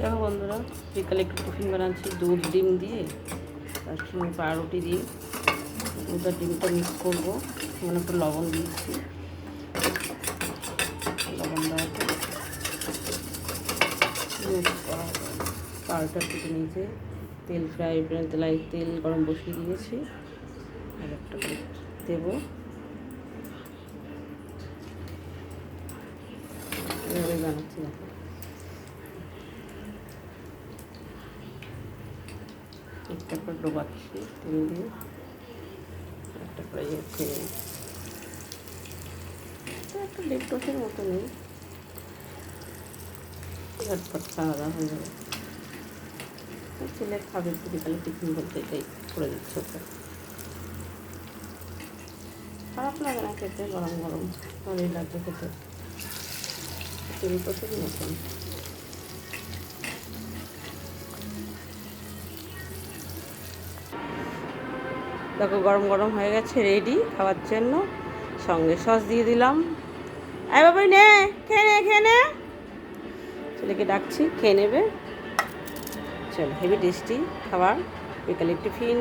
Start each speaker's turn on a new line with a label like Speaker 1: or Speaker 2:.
Speaker 1: দেখো বন্ধুরা বিকালে একটু টিফিন বানাচ্ছি, দুধ, ডিম দিয়ে তার সঙ্গে পাউরুটি দিয়ে। দুধ ডিমটা মিক্স করব। মানে একটু লবণ দিচ্ছি। লবণ দেওয়ার পাউরুটা থেকে নিচে তেল ফ্রাই তেলাই তেল গরম বসিয়ে দিয়েছি। আর একটা দেবো। এভাবে বানাচ্ছি একটা করে ডোবাচ্ছি তেল দিয়ে একটা করে ইয়েছে একটা দেড় টোসের মতো নেই। ঝটপট খাওয়া দাওয়া হয়ে যাবে ছেলে খাবে বিকালে টিফিন বলতে এটাই করে দিচ্ছে ওকে। খারাপ লাগে না খেতে, গরম গরম। ভালোই লাগবে খেতে। তিন টোসের মতন। দেখো, গরম গরম হয়ে গেছে রেডি খাওয়ার জন্য সঙ্গে সস দিয়ে দিলাম। আয় বাবু নে, খেয়ে নে খেয়ে নে। ছেলেকে ডাকছি, খেয়ে নেবে। চল হেভি টেস্টি খাবার, বিকালে টিফিন